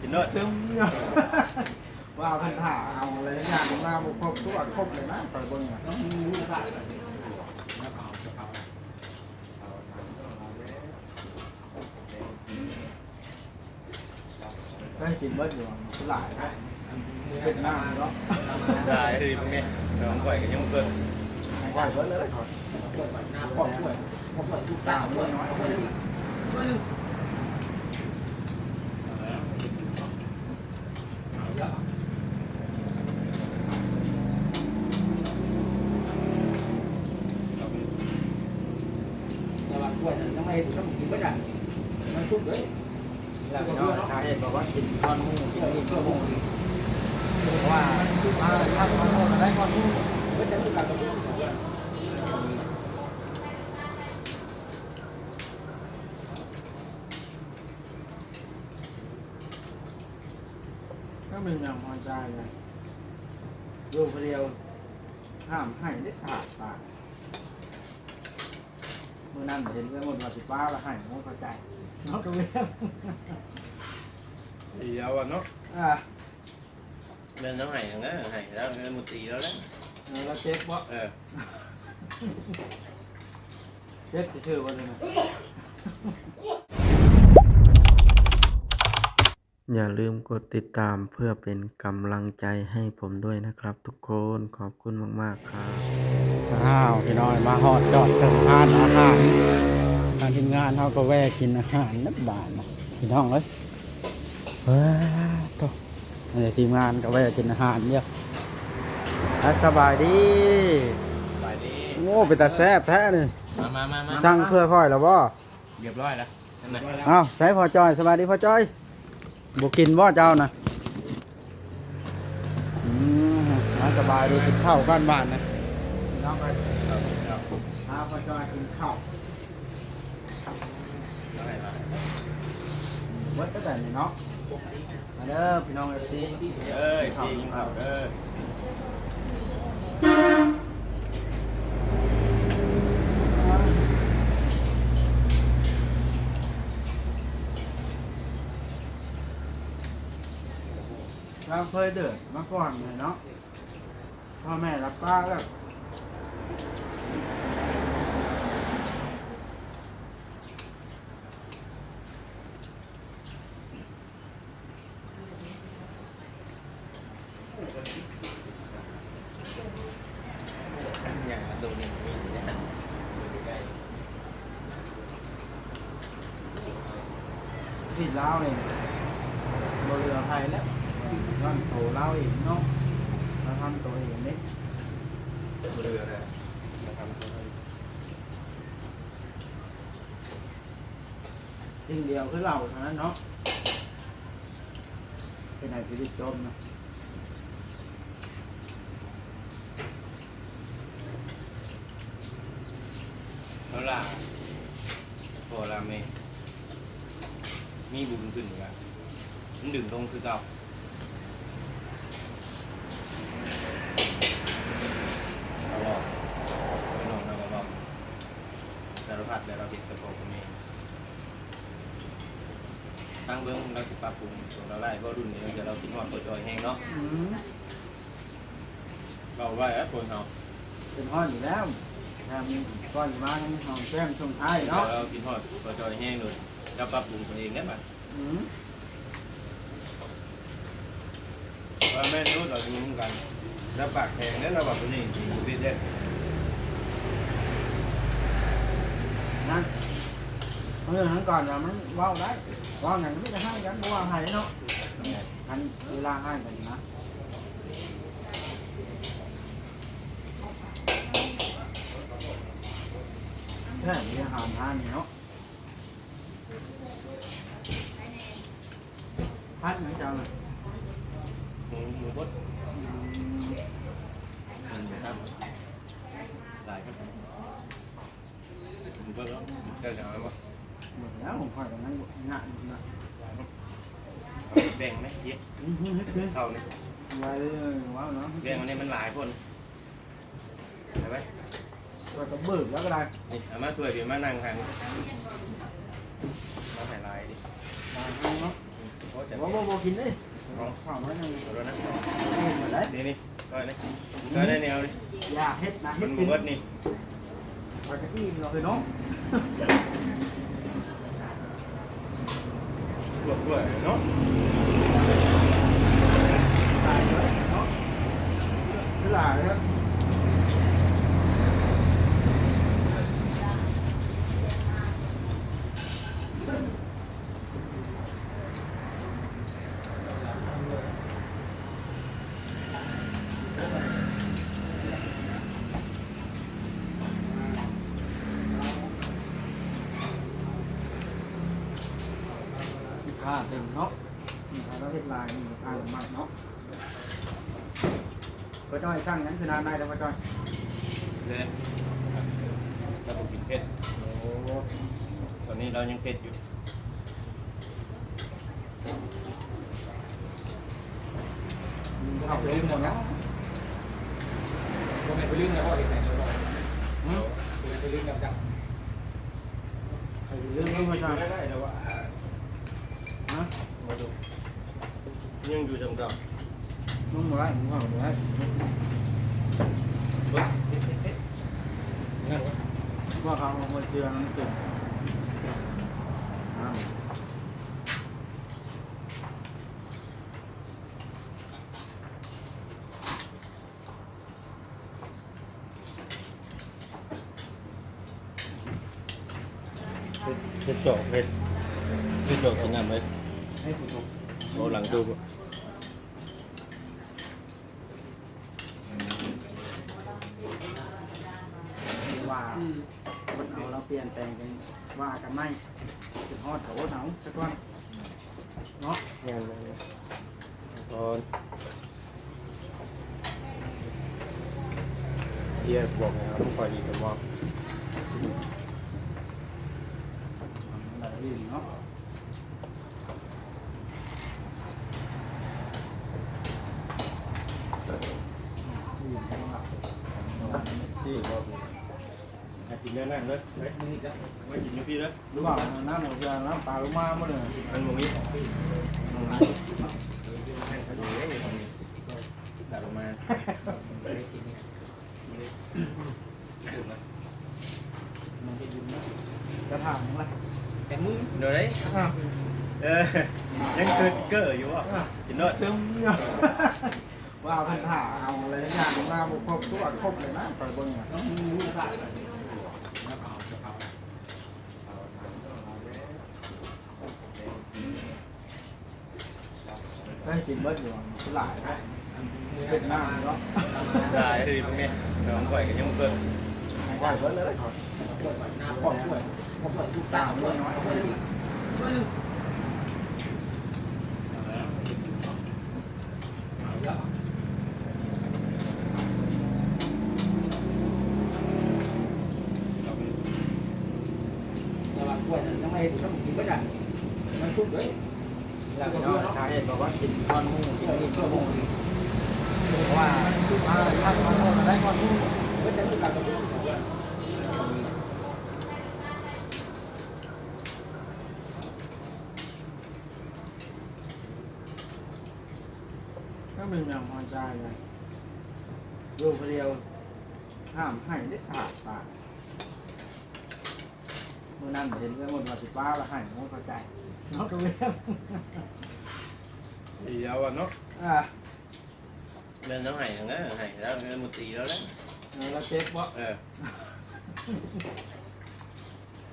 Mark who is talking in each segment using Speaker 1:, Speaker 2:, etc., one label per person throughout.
Speaker 1: กินรถ
Speaker 2: ซึมเนาะว่าเพิ่นหาเอาอะไรอย่างมาบ่ครบตัวครบเลยนะไปเบิ่งน่ะได้กินเบิดอยู่หลายนะเป็นหน้าเนาะ
Speaker 1: ได้ดีพวกนี้น้องก่อยก็ยังบ่เกิน
Speaker 2: ไหวเบิดเลยขอขอบด้วยขอบทุกตามด้วยน้อย
Speaker 3: แต่ว่าควรจะ ไม่ต้องกินไม่ได้มันทุกเลย
Speaker 2: แล้วก็สาเหตุบอกว่ากินก้อนหมูกินนี่เพื่อห มูเพราะว่าถ้าถ้าก้อนหมูได้ก้อนหมู
Speaker 3: มันจะมีการกระตุ้น
Speaker 2: ก็มีอย่างพอใจไงลูกคนเดียวห้ามให้ได้ขาดปากเมื่อนั้นเห็นเรื่องมันมาสิป้าแล้วให้หมูเข้าใจเนาะตัวเอง
Speaker 1: เดียวอะเนาะ
Speaker 2: อ่า
Speaker 1: เดินน้ำไห้อย่างนั้นไห้แล้วเงินหมดตีแล้วแหละ
Speaker 2: เราเช็คบ่
Speaker 1: เออ
Speaker 2: เช็คชื่อว่าเลยนะ
Speaker 4: อย่าลืมกดติดตามเพื่อเป็นกำลังใจให้ผมด้วยนะครับทุกคนขอบคุณมาก ๆ ครับ
Speaker 5: อ้าวพี่น้อยมาฮอดจอดถึงทานอาหารทางทีมงานเขาก็แวะกินอาหารนับบาทนะพี่น้องเอ้ยเฮ้ยโตเดี๋ยวทีมงานก็แวะกินอาหารเยอะอะสบายดี
Speaker 1: ไปดี
Speaker 5: โอ้เป็นตาแซ่บแท้เลย
Speaker 1: มามามามา
Speaker 5: สั่งเพื่อค่อยแล้วบ่
Speaker 1: เรียบร้อยแล้วนั่นน่ะ
Speaker 5: อ้าวใช้พอจอยสบายดีพอจอยบุกินบ่เจ้านะอืมอะสบายดีกินข้าวกันบ้านนะ
Speaker 2: น้องไปหาพอจอยกินข้าววัดตั้งแต่นี่เนาะมาเด้อพี่น้องเอฟซี
Speaker 1: เอ้ยจริงเขาเด้อ
Speaker 2: เราเคยเดือดมาก่อนเลยเนาะพ่อแม่รับป้าแล้ว
Speaker 1: อย่างตัวนี้มีอย่างนั้นอยู่ใกล้
Speaker 2: ที่เล่าเองบเรือไทยแล้วย้อนโตเล่าเองเนาะเราทำตัวเองนี่
Speaker 1: เรือเลยนะครับ
Speaker 2: สิ่งเดียวคือเราเท่านั้นเนาะเป็นไหนชีวิตจมนะ
Speaker 1: แล้วล่ะพอราเมง มีบุญขึ้นอยู่แล้วมันดึงลงคือเก่าเราบอกไม่ลงเราก็บอกแต่เราผัดแล้วเราติดกระโปรงตรงนี้ตั้งเบื้องเราจะปรับปรุงส่วนเราไล่ก็รุ่นนี้เดี๋ยวเราคิดว่าเปิดจอยแห้งเนาะ
Speaker 2: อืม
Speaker 1: เราไว้แล้วคนเรา
Speaker 2: เป็นห้อนอยู่แล้วทำก้อนอยู่มาทั้งหอมแก้มช่วงท้าย
Speaker 1: เดี๋ยว
Speaker 2: เนาะ
Speaker 1: เรากินทอดเปิดจอยแห้งเลย เราปรับปรุงตัวเองได้ไหม
Speaker 2: อืม
Speaker 1: ว่าแม่นู้นเราจะรู้กัน แล้วปากแข็งแล้วเราแบบนี้จริงๆพี่เด็ด
Speaker 2: นั่นเมื่อนั้นก่อนเรามันเว้าได้เว้าอย่างไม่ได้ให้กันเพราะว่าให้เนาะอันเวลาให้กันนะแค่มีอาหารทานนี่เนาะ พัดไหมเจ้าน่ะ
Speaker 1: หมูหมูบด
Speaker 2: อืม
Speaker 1: หนึ่งครับหลายครับหมูบดแล้วเจ้าจะเอาไหม
Speaker 2: หมดแล้วผมคอยตรงนั้นงะอยู่นะ
Speaker 1: เอาแบ่งไหมเยอะ
Speaker 2: อืมฮึฮึฮึ
Speaker 1: เท่านี้
Speaker 2: ไว้เลยว้าวเนาะ
Speaker 1: แบ่งมันนี่มันหลายคนเห็นไหม
Speaker 2: ก็ต้องเบิกแล้วก็ได้
Speaker 1: นี่เอามาช่วยพี่มานั่งทางมาถ่ายลายดิ
Speaker 2: ได้ให้เนาะ
Speaker 1: พออ้แต่
Speaker 2: บ่
Speaker 1: บ่
Speaker 2: บ่กินเลยข้าวมัน
Speaker 1: นะ
Speaker 2: เฮ็ดมาได้
Speaker 1: นี่นี่ก้อยนี่ก้อยได้แนวนี่
Speaker 2: อย่าเฮ็ดนะ
Speaker 1: มั
Speaker 2: เฮ็
Speaker 1: น
Speaker 2: ด
Speaker 1: ห
Speaker 2: เป็
Speaker 1: มู
Speaker 2: น
Speaker 1: เบิดนี่
Speaker 2: ปกติเราคือน้อง
Speaker 1: ลวกด้วยเนาะ
Speaker 2: ตายเลยเนาะคือหลาเลยครับ ต็มเนาะลูกค้าเราเห็ดลายลูกค้าสมัครเนาะก็จ้อยสร้างนั้นคือนานได้แล้วก็จ้อย
Speaker 1: เลยแล้วผมกินเผ็ด
Speaker 2: โอ้
Speaker 1: ตอนนี้เรายังเผ็ดอยู่
Speaker 2: มีข้าวเต็มหมดเนาะ
Speaker 3: ก็ไม่ไปลื่นนะพ่อเด็กแต่งเลย
Speaker 2: หืม
Speaker 3: ไปลื่นกับจับ
Speaker 2: ใส่เรื่องนี้ไม่ใช่
Speaker 1: ได้ได้แล้วว่า
Speaker 2: ฮะ
Speaker 1: มาดู ยังอยู่จังเก่า
Speaker 2: นุ่มหมดแล้วนุ่มหมดแล้ว
Speaker 1: เฮ้ยเผ็ดเผ็ดเผ็ดนั่นวะ
Speaker 2: ว่าเขาเอามาเจือมันเก่งอ่า
Speaker 1: เผ็ดเผ็ดจอกเผ็ดเผ็ดจอกกินน้ำไหม
Speaker 2: ให้ผู้ชม
Speaker 1: โอ้หลังดูบ่
Speaker 2: ว่าคนเอาเราเปลี่ยนแปลงกัน ว่ากันไหมจุดฮอดเขาหนาวสักวันเนาะ
Speaker 1: งานเลยตอนเฮียบอกไงครับพอดีกับว่า
Speaker 2: อะไรดีเนาะ
Speaker 1: ที่บอกให้กินแน่นๆเลย ไว้ไว้กินอยู่พี่เลย
Speaker 2: หรือว่าน้ำหมดยาน้ำปลาลงมาหมดเลย
Speaker 1: มันบ่มีตัดออกมา
Speaker 2: จะถามอะไร
Speaker 3: แต่มึง
Speaker 1: เดี๋ยว đấy เออยังเกิดเกิดอยู่อะกินเนอะ
Speaker 2: ซึ่งว่าปัญหาเอาอะไรอย่างมาบุกครบทุกอันครบเลยนะไปเบิ้ง
Speaker 3: ต้องมึงรู้ละ
Speaker 2: ได้กินเบิ้งอยู่หลายเป็นหน้าเนาะ
Speaker 1: ได้ดีตรงนี้น้องก่อยกันยังเกิด
Speaker 2: ไหวเบิ้งเลย
Speaker 3: หน้าพ่อด้วยพ่อเปิดทุกตาด้วยน้อยระวังกล้วยนั้นต้องให้ถูกต้องกินไม่ได้มันทุกเลย
Speaker 2: แล้วก็สาเหตุบอกว่ากินก้อนหมู
Speaker 3: ที่เราเห็นตัวพวกนี้
Speaker 2: เพราะว่าถ้าถ้าก้อนหมูได้ก้อนหมู
Speaker 3: ก็จะมีการกระตุ้นของว่า
Speaker 2: ก็เป็นอย่างพอใจไงลูกเดียวห้ามให้ได้ขาดตาเมื่อนั้นเห็นเรื่องหมดมาสิป้าแล้วให้ ไม่เข้าใจเนาะตัวเอง
Speaker 1: ตีเอาอะเนาะ
Speaker 2: อ่า
Speaker 1: เล่นน้องไห้ยังไงไห้แล้วเงินมุตีแล้วแหละ
Speaker 2: แล้วเช็คว่า
Speaker 1: เออ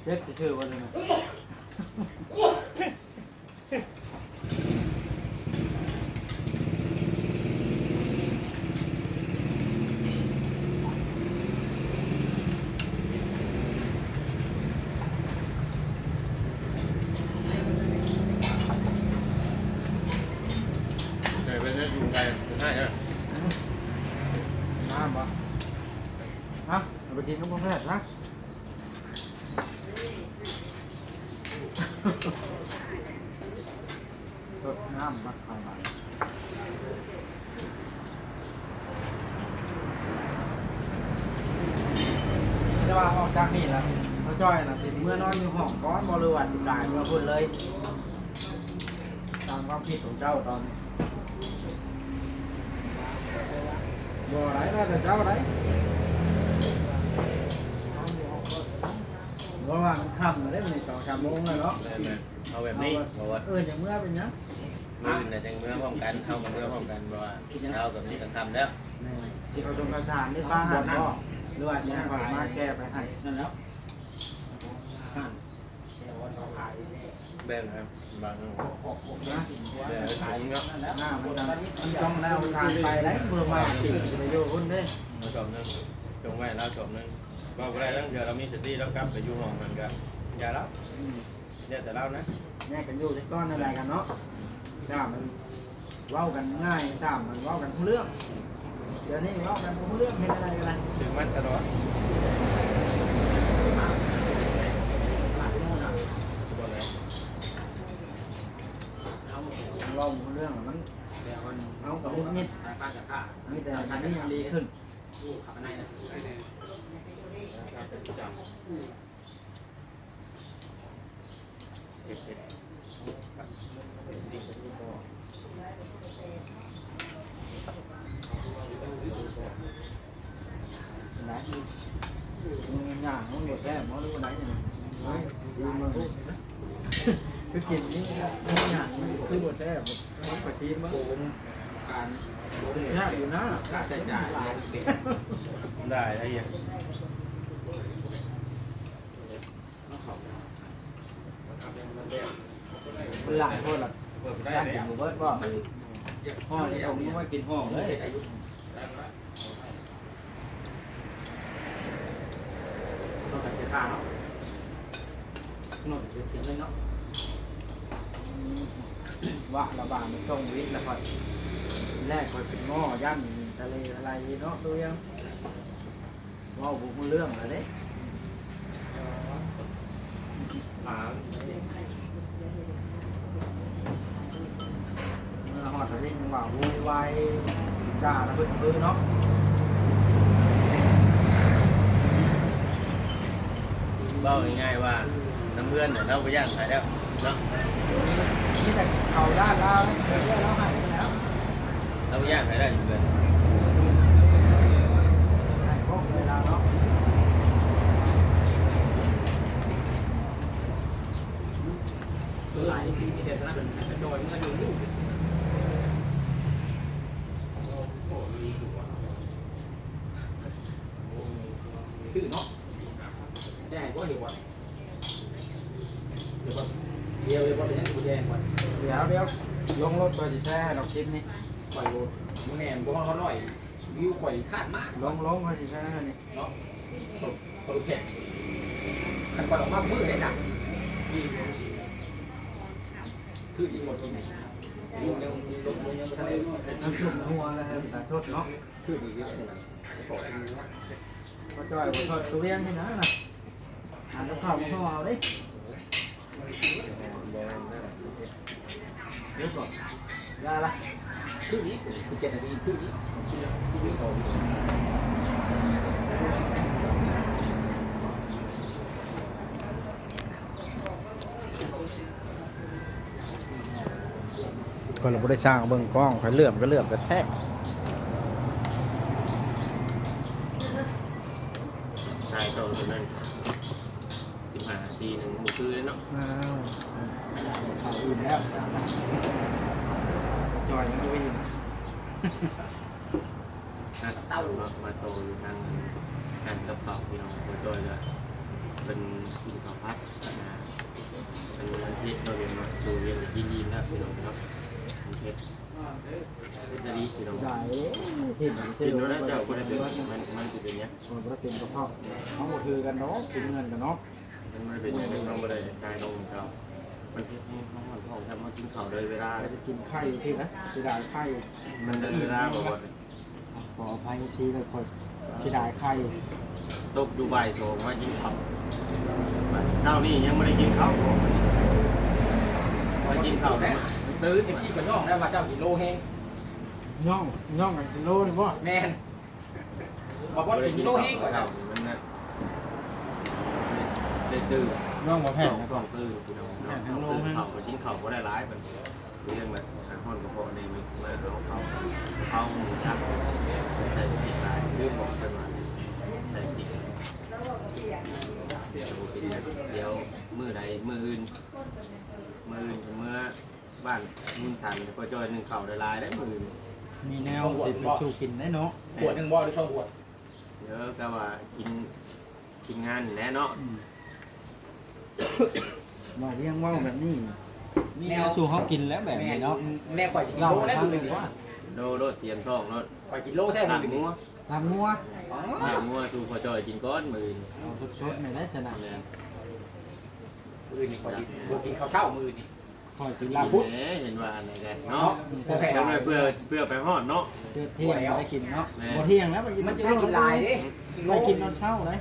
Speaker 2: เช็คชื่อว่าเลยนะ
Speaker 1: เคยไปเล่นยุงไทยง่ายอะ
Speaker 2: น้ำปะฮะเอาไปกินกับพ่อแพทย์นะ รดน้ำมาทำอะไรจะว่าออกจากนี่แล้วเขาจ้อยนะสิเมื่อนอนอยู่ห้องก้อนบริวารสิกายเมื่อพุ่นเลย ตามความคิดของเจ้าตอนนี้บ่ไรแล้วแต่เจ้าไรเพราะว่ามันค่ำมาได้มันสองสามโมงแล้วเนาะ
Speaker 1: เอาแบบนี้เพราะว่า
Speaker 2: เอออย่างเมื่อเป็นยัง
Speaker 1: มือน่ะจังเมื่อพร้อมกันเข้ากับเมื่อพร้อมกันเพราะว่าเช้ากับนี้ก็ทำแล้ว
Speaker 2: สิเขาตรงกระถางนี่ป้าหันก็หรือว่ายังผ่านมาแก้ไปให้นั่นแล้ว
Speaker 1: แบ่งครับบาง
Speaker 2: นะ
Speaker 1: แบ่งถุงเนาะ
Speaker 2: หน้ามันจะมันจ้องแล้วทานไปแล้วเพื่อมาติดไปอยู่คนเด้
Speaker 1: มาจบนึงจงไว้แล้วจบนึงก็บ่ได้ตั้งเดี๋ยวเรามีสติแล้วกลับไปอยู่ห้องมันก็อย่าแล้ว อย่าแต่เล่านะ
Speaker 2: แยกกันอยู่ในก้อนอะไรกันเนาะถ้ามันเว้ากันง่ายถ้ามันเว้ากันทุกเรื่อง เดี๋ยวนี้เว้ากันทุกเรื่องเห็นอะไรกันเลย
Speaker 1: ถึงมันตลอดบ่ได้
Speaker 2: เราเรื่องมันเอากับมุดมิดมีแต่อันนี้ยังดีขึ้น
Speaker 1: เก็บเก็บ
Speaker 2: ไหนมึงย่างมึงบดแซ่บมึงรู้ไหนเนี่ยดีมึงคือกินนี่มึงย่างมึงคือบดแซ่บมึงไปชิมมึงการยากอยู่นะค่าใช้จ่าย
Speaker 1: ได้ไอ้ เหี้ย
Speaker 2: หลายคนหรอกย่างกินหมูเบิร์ดบ่ห่อนี่ผมก็มากินห่อเลยต้องการเสียค่าเนาะ
Speaker 3: หน่อยเสียงเลยเนาะ
Speaker 2: ว่าระบาดมันส่งวิทย์แล้วค่อยแรกคอยเป็นง้อย่ำทะเลอะไรเนาะดูยังว่าบุกเรื่องอะไรเด้
Speaker 1: หา
Speaker 2: เเลยังว่าวุ่นวายด่าระเบิดมือเนาะ
Speaker 1: เบ้าง่ายๆว่าน้ำเพื่อนเนี่ยเราไปย่างขายแล้วเนาะ
Speaker 2: นี่แต่เขาด้านเราเดี๋ยวเราหายไปแล้ว
Speaker 1: เราไปย่างขายได้อยู่เลย
Speaker 2: หายพวกเวลาเนาะ
Speaker 3: หลายทีมีแต่ตอนนั้นเป็นกระโดดมันอยู่ลูกตื่นเนาะแซ่ก็เดี๋ยวก่อนเดี๋ยวก่อนเดี๋ยวเดี๋ยวก่อนเป็นยังกูแดงก่อน
Speaker 2: เดี๋ยวเดี๋ยวลงรถตัวจีแช่ให้เรา คลิปนี้
Speaker 3: ปล่อยโลดมึงแหนมก็ว่าเขาหน่อยวิวข่อยคาดมาก
Speaker 2: ลงลงตัวจีแช่ให้นี่
Speaker 3: เนาะเขาดูเผ็ดขันก่อนออกมามืดได้หนักคืออีกหมดกินลูกยังลงยังไม่ทันได้
Speaker 2: น้ำชุ่มนัวแล้วครับแต่โทษเนาะ
Speaker 3: คืออีกเยอะเลยนะสอน
Speaker 2: ก็จ่อยบ่ทอดตัวเวียงให้นะน่ะอ่านข้าวข้าวเอาดิเดี๋ยวก่อน ยาละ
Speaker 3: คือนี้สิบเจ็ดนาทีคือนี้คือสอง
Speaker 5: ก็เราบ่ได้สร้างเบิ่งกล้องค่อยเลื่อมก็เลื่อมกระแทก
Speaker 1: นายโตตัวนั้นสิบห้านาทีหนึ่งหมูคือเลยเนาะ
Speaker 2: อ้าวอื่นแล้ว จอยยังไม่อยู่
Speaker 1: น่าเต้าเนาะมาโตอยู่ทางงานกระเป๋าพี่น้องมาโตเลยเป็นกินข้าวพัดนะเป็นวันที่เราเรียนมาดูเรียนยินดีนะพี่น้องเนาะเพชรเพชรดีพี่น้อง
Speaker 2: ได้เห็น
Speaker 1: กินแล้วเจ้าก็ได้เป็นมันมันจะเป็นเนี้ย
Speaker 2: คนประเต็มกระเพาะเขาหมดคือกันเนาะกินเงินกันเนาะ
Speaker 1: มันไม่เป็นอย่างนี้น้องไม่ได้กายลงเขา มันเพชรนี่เขาห้องห้องทำมากินข้าวเลยเวลา
Speaker 2: เราจะกินไข่ที่นะสิได้ไข่
Speaker 1: มันเลยเวลาบอกว่า
Speaker 2: ขออภัยทีเลยคนสิได้ไข่
Speaker 1: ตกดูใบโซมากินข้าวเช้านี้ยังไม่ได้กินข้าวมากินข้าว
Speaker 3: แล้
Speaker 1: แล้วว
Speaker 3: ตื้อเอฟซีกับย่องได้มาเจ้ากิโลแห้ง
Speaker 2: ย่องย่องกันกิโลนี่บ่
Speaker 3: แมนบอกว่ากินกิโลแห้งกว่า
Speaker 1: ข้า
Speaker 3: เจ้าว
Speaker 1: มันนะได้ตื่น
Speaker 2: ย่องมา
Speaker 1: แผ่
Speaker 2: แผ่
Speaker 1: นะก
Speaker 2: ก่
Speaker 1: ล่
Speaker 2: อ
Speaker 1: อนงตื่นพี่น้องตื่นข้าวกินข้าก็ได้ร้ายแบบเรื่องแบบอาหารกระเพาะในมีมาเอาเขาเขาหมูยักใส่พริกลายเรื่องบอกกันว่าใส่พริกเดี๋ยวมือใดมืออื่นมืออื่นเมื่อบ้านมุ่นสันก็จอยหนึ่งเข่าได้ลายได้มือ
Speaker 2: มีแนวสิไปสู่กินได้เนาะ
Speaker 3: ขวดหนึ่งบ่หรือสองขวด
Speaker 1: เดี๋ยวก็ว่ากินกินงานแน่เนาะ
Speaker 2: อืม ว่าเรียงว่าวแบบนี้นี่แนวสู่เขากินแล้วแบบนี้เนาะ
Speaker 3: แน่ข่อยจะกิน
Speaker 2: เรา
Speaker 3: โลได้
Speaker 2: ทำ
Speaker 3: มื
Speaker 2: เล
Speaker 3: อยนี่
Speaker 2: ว่า
Speaker 1: โดโดดเตรียมท้องโดด
Speaker 3: ข่อยกินโลแท้
Speaker 1: ลา
Speaker 3: มื
Speaker 1: บ
Speaker 3: อ
Speaker 1: งั
Speaker 3: นี่
Speaker 1: ว
Speaker 2: ตามงัว
Speaker 1: ลาบงัวสู่พอจอยกินก้อนมืออื่น
Speaker 2: เอาสดๆในได้สนาม
Speaker 1: เนี่ย
Speaker 3: มือนี่ข่อยกินบ่กินข้าวเช้ามือนี่
Speaker 2: คอยสิ
Speaker 1: กิน
Speaker 2: ลา
Speaker 1: เพุ
Speaker 2: ทธ
Speaker 1: เห็นว่าอะไรกันเนาะ
Speaker 3: โอเค
Speaker 1: เดี๋ยวหน่อยเพื่อเพื่อไปฮอดเนาะ
Speaker 2: เที่ยงเที่ยงได้กินเนาะ
Speaker 1: แม่
Speaker 2: พอเที่ยงแล้วไปกิน
Speaker 3: มันจะได้กินลายดิกินโล
Speaker 2: ไปกินตอนเช้าเลย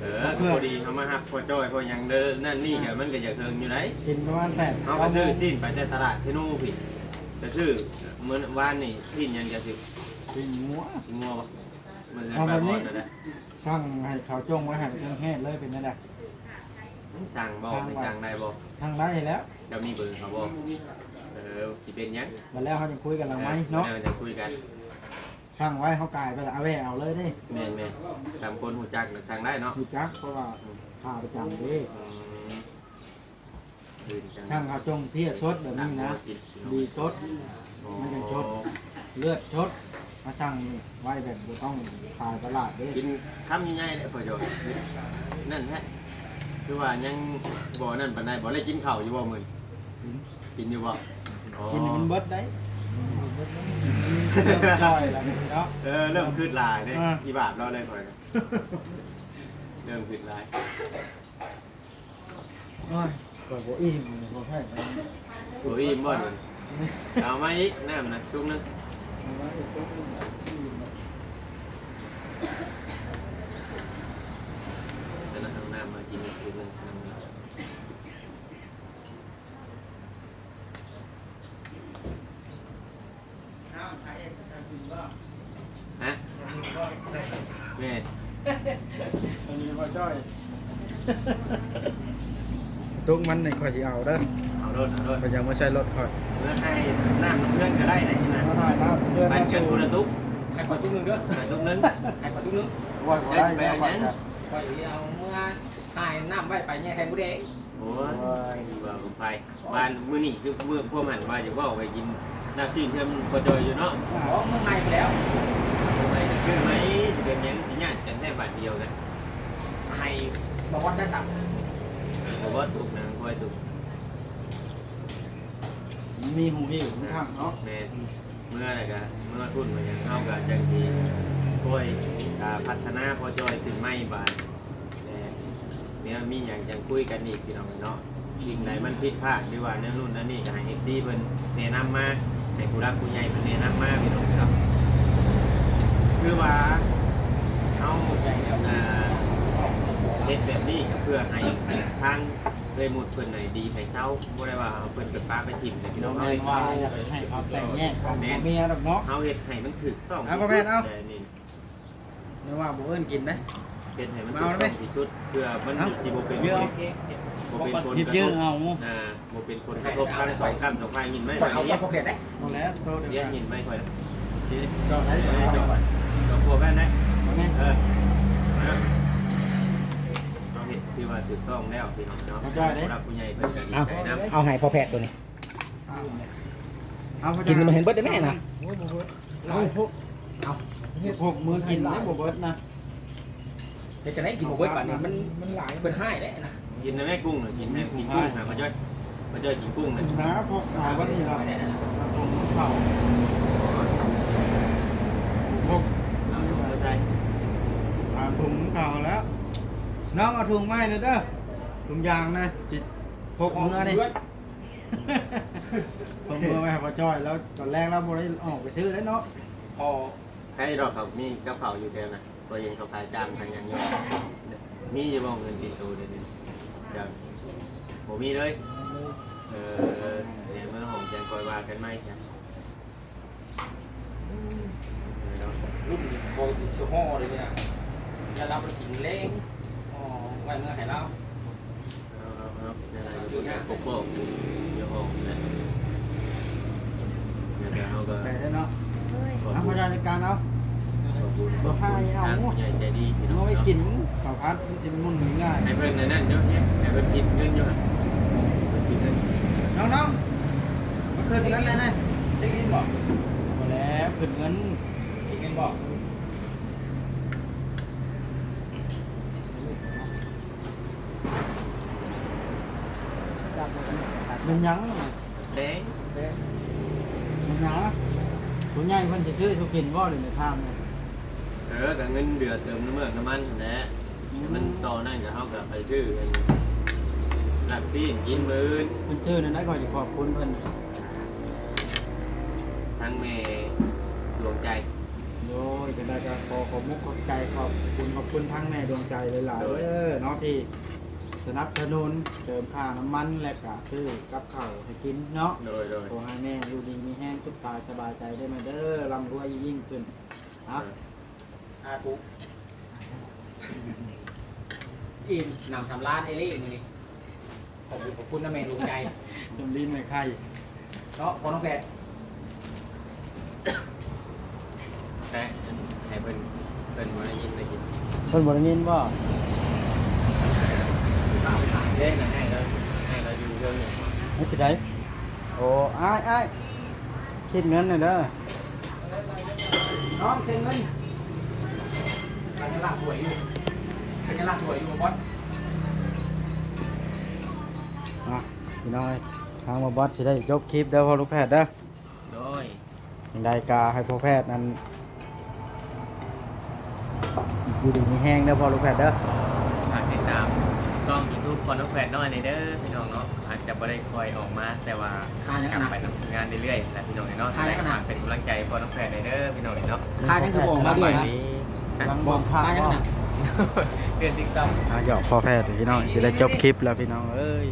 Speaker 1: เออพอดีเขามาหับพอจอยพอหยังเด้อนั่นนี่แกมันก็อยากเทิงอยู่ไหน
Speaker 2: กินประมาณแปด
Speaker 1: เขาก็ซื้อชิ้นไปแต่ตลาดที่นู่นผิดจะซื้อเหมือนวานนี่ชิ้นยังจะสิบ
Speaker 2: กินงัว
Speaker 1: กินงัวปะมันจะ
Speaker 2: เอา
Speaker 1: ไป
Speaker 2: แบบ
Speaker 1: ฮ
Speaker 2: นี้
Speaker 1: อดนั่นแหละ
Speaker 2: สั่งให้เขาจงไว้ให้เครื่องแห้งเลยเป็นนั่นแหละ
Speaker 1: สั่งบอกไม่สั่งได้บอก
Speaker 2: ทางได้แล้ว
Speaker 1: จะมีเบอร์เขาบอกเออสิเป็นหยัง
Speaker 2: มาแล้วเขาจะคุยกันหลังไหมเนาะ
Speaker 1: ดี๋ยวจะคุยกัน
Speaker 2: สั่งไว้เขากายไปแล้วเอาไว้เอาเลยดิ
Speaker 1: แม่นแม่นตามคนหูจักน่ะสั่งได้เนาะ
Speaker 2: อยู่จักเพราะว่าพาประจำเดิ
Speaker 1: อืมอื่นจัง
Speaker 2: ช่างเขาจงเพียสดแบบนี้นะดีสดไม่ได้ชดเลือดชดมาช่างไว้แบบบ่ต้องขายตลาดเด้
Speaker 1: กินคำใหญ่ๆเลยพอจอยนั่นแฮะคือว่ายังบ่นั่นปานใดบ่ได้กินข้าวอยู่บ่มื้อนี้กินอยู่บ่อ๋อ
Speaker 2: กินให้มันเบิดได้ เริ่มจ่อยแล้วเนาะ
Speaker 1: เออเริ่มคืดลายเนี่ย
Speaker 2: อ่า
Speaker 1: อีบาปเราเลยคอยนะเริ่มคืดลาย
Speaker 2: โอ้ยก็บ่อิ่มบ่แพ้ไป
Speaker 1: โอ้ยอิ่มบ่นเอามาอีกน้ำนะจุ่มนึง
Speaker 2: เอาไว้อีกตุ๊กนึงอิ่ม
Speaker 1: เดี๋ยวนะเอาน้ำมากินอีกทีนึงฮะ แม่
Speaker 2: อันนี้บ่จ้อยตุ๊กมันนี่ข่อยสิเอาเด้อ
Speaker 1: เอารถเอารถ
Speaker 2: ข่อยยังบ่ใช่รถข่อย
Speaker 1: เพื่อให้น้ำเพื่อนก็ได้นะที่นั่น
Speaker 2: มาถ่ายครับเพื่อน
Speaker 1: ปันกันคนละตุ๊ก
Speaker 3: ให้ข่อยตุ้งนึงเด้อ
Speaker 1: ตุ๊กนึง
Speaker 3: ให้ข่อยตุ้งนึง
Speaker 2: ว่าบ่ได้แล้วข่อยจะ
Speaker 3: ข่อยเอาเมื่อหายน้ำไว้ไปแย่ไข่หมูแดง
Speaker 1: โอ้ยว่าผมไปบ้านมื้อนี้คือมื้อพวกมันว่าจะว่าไปกินน้ำจิ้มเพิ่มพอจอยอยู่เนาะ
Speaker 3: อ๋อเมื่อไงไปแล้ว
Speaker 1: ทำไมคือไหม จะเป็นหยังที่ญาติกันแค่บาทเดียวกัน
Speaker 3: ให้บอกว่าจะสั่ง
Speaker 1: เพราะว่าถูกนางคอยถูก
Speaker 2: มีหูหิวทุกทางเนาะ
Speaker 1: แม่เมื่อไหร่กันเมื่อทุนมาอย่างเข้ากับจังทีคอยอ่าพัฒนาพอจอยถึงไม่บาทแต่เนี่ยมีอย่างจังคุยกันอีกพี่น้องเนาะสิ่งใดมันผิดพลาดดีว่าแนวนู่นนั่นนี่ก็ให้เอ็กซี่เพิ่นแนะนำมาให้ผู้รักผู้ใหญ่เพิ่นแนะนำมาพี่น้องครับคือว่า เขา
Speaker 3: ใหญ่แล้ว
Speaker 1: อ่าเฮ็ดแบบนี้ก็เพื่อให้ทางเลยหมดเพิ่นไหนดีให้เศร้าบ่ได้ว่าเอาเพิ่นไปป้าไปถิ่มแต่พี่น้อง
Speaker 2: แม่
Speaker 1: เอ้ย
Speaker 2: นว่าให้เขาแต่งแยกกันเมียดอกเนาะ
Speaker 1: เอาเฮ็ดให้มันถูกต้อง
Speaker 2: เอาพ่แม่เอา
Speaker 1: แต่นี่
Speaker 2: ไม่ว่าบ่เอิ้นกินนะ
Speaker 1: เฮ็ดให้มัน
Speaker 2: เอา
Speaker 1: ถูกต้องที่สุดเพื่อมัน
Speaker 2: เอา
Speaker 1: สิบ่เป็น
Speaker 2: เดี๋ยว
Speaker 1: บ่เป็นคน
Speaker 2: หยิบยื้อเอา
Speaker 1: อ่าบ่เป็นคนกระทบกันสองคำสองพายยินไหม
Speaker 3: ข่อยเอา
Speaker 1: เรียก
Speaker 3: พวกเด็ดได้
Speaker 2: บ่แล้วโต
Speaker 1: เรี
Speaker 2: เดี๋
Speaker 1: ย
Speaker 2: ย
Speaker 1: ก
Speaker 2: ว
Speaker 1: ยินไหมค่อยนะที่
Speaker 2: จอดได้
Speaker 1: เอ
Speaker 2: จอ
Speaker 1: อ
Speaker 2: ด
Speaker 1: จบจบพวกแม่น นะ
Speaker 2: แม่
Speaker 1: เออนะเราเห็นที่ว่าถูกต้องแล้วพี่น้องเนาะรับผู้ใหญ่เพิ่นก็ดีใจนะ
Speaker 3: เอาให้พอแพทย์ตัวนี้
Speaker 2: เอา
Speaker 3: กินมันเห็นเบิดได้แม่นะ
Speaker 2: โอ้บ่เบิด
Speaker 3: เอา
Speaker 2: พวก
Speaker 3: เอา
Speaker 2: พวกมือกินได้บ่เบิดนะ
Speaker 3: เดี๋ยวจะได้กินหมูเบิดป่านนี้มันมันหลายเป็นให้ได้นะ
Speaker 1: กินนะแม่กุ้งน่ะกินแม่กินกุ้งนะพ่อจ้อยพ่อจ้อยกินกุ้งนะ
Speaker 2: นะพวกเอาวัดนี่เราพวกเข่าพวก
Speaker 1: เอาไม่ใช่
Speaker 2: เอาถุงเข่าแล้ว น้องเอาถุงไม้เลยเด้อถุงยางนะสิพกมือนี่ผมเมื่อไปหาป้าจ้อยแล้วตอนแรกเราบ่ได้ออกไปซื้อแล้วเนาะ
Speaker 3: พอ
Speaker 1: ใครดอกเขามีกระเพราอยู่แกนะตัวเองเขาขายจามทางอย่างเงี้ยมีจะบอกเงินตีตูเดี๋ยวนี้เดี๋ยวผมมีเลยเออเดี๋ยวเมื่อหงแจงคอยว่ากันไหมจ้ะเออเนาะ
Speaker 3: รุ่นโบติชห่อเลยเนี่ย จะรับไปกินเล้งอ๋อไว้เมื่อให้เรา
Speaker 1: เอาเอาเอาเนี่ยอะไรอยู่เนี่ยโกโก้อยู่ห้องเนี่ยก็
Speaker 2: ไปได้เนาะ
Speaker 6: เฮ้ย
Speaker 1: ขอบ
Speaker 2: เอา
Speaker 1: คุ
Speaker 2: พ
Speaker 1: ณ
Speaker 2: ระราชการเอา
Speaker 1: ขอบคุณ
Speaker 2: บ่พาให้เอา
Speaker 1: ทางผู้ใหญ่ใจดีพี่น้อง
Speaker 2: เอาไว้
Speaker 1: เนาะ
Speaker 2: กินข้าวผัดมันจะมุ่นง่าย
Speaker 1: ให้เพิ่นในนั่นเดี๋ยวเนี่ยให้เพิ่นกินเงินอยู่หั่นเพิ่นกินเงิน
Speaker 2: น้องๆมาคืนเงินเลยนะ
Speaker 3: เช็คอินบ่
Speaker 2: มาแล้วคืนเงิน
Speaker 3: เช็คอินบ่
Speaker 2: เงินยังน่ะ
Speaker 1: เด้
Speaker 2: เด้เงินยังผู้ใหญ่เพิ่นจะซื้อให้เขากินบ่หรือในทางเนี่ย
Speaker 1: เออกับเงินเดือดเติมน้ำเมือกน้ำมันนั่นแหละให้มันต่อนั่นกับเฮากับไปชื่อเป็นหลักซีนกินมื้อ
Speaker 2: เพิ่นชื่อนั่นได้ก่อนจะขอบคุณเพิ่น
Speaker 1: ทั้งแม่ดวงใจ
Speaker 2: โดยจะได้ก็ขอขอบมุกขอบใจขอบคุณขอบคุณทั้งแม่ดวงใจหลายๆเด้อเนาะที่ สนับสนุนเติมค่าน้ำมันและก็ซื้อกับข้าวให้กินเนาะ
Speaker 1: โดยโดย
Speaker 2: ขอให้แม่อยู่ดีมีแห้งสุขกายสบายใจได้ไหมาเด้อร่ำรวยยิ่งขึ้นครับ
Speaker 3: อาทุกอินนำสำล้านเอลี่นี่นี่ขอบคุณขอบคุณนะแม่ดวงใจ
Speaker 2: จำลิ้นในไข่
Speaker 3: เนาะพอน้องแพทย์
Speaker 1: แต่ให้เพิ่นเพิ่นมาได้ยินได้กิน
Speaker 5: เพิ่นบ่ได้ยินบ่
Speaker 1: เด้นะให้เราให้เราอยู่เรื่องนี้
Speaker 5: ให้สิได้โอ้อ้ายอ้ายคิดเงินหน่อยเด้อ
Speaker 3: น้องเซ็นเงินการจะลากถวยอยู่การจะลากถวยอยู่บอส
Speaker 5: อะพี่น้องเอ้ยทางมาบอสสิได้จบคลิปเด้อพ่อลูกแพทย์เด้อ
Speaker 1: โดย
Speaker 5: อย่างใดกาให้พ่อแพทย์นั้นอยู่ดีมีแห้งเด้อพ่อลูกแพทย์เด้อ
Speaker 1: ฝากติดตามช่อง YouTube คอนน้องแฟนน้อยในเด้อพี่น้องเนาะอาจจะบ่ได้คอยออกมาแต่ว่า
Speaker 3: ค่ายัง
Speaker 1: กลับ
Speaker 3: นะ
Speaker 1: ไปทำงานเรื่อยๆแหละพี่น้องเนาะ
Speaker 3: ค่ายังนะ
Speaker 1: ฝากเป็นกำลังใจคอนน้องแฟนในเด้อพี่น้องเนาะ
Speaker 3: ค่ายังคือบอกมาด้วยนะ
Speaker 2: กำลังบอกข้าว
Speaker 3: ค่ายัง
Speaker 2: ว่า
Speaker 3: นะ
Speaker 1: เดือนติ๊กต็อก
Speaker 5: อะหยอกพ่อแพทย์พี่น้องสิได้จบคลิปแล้วพี่น้องเอ้ย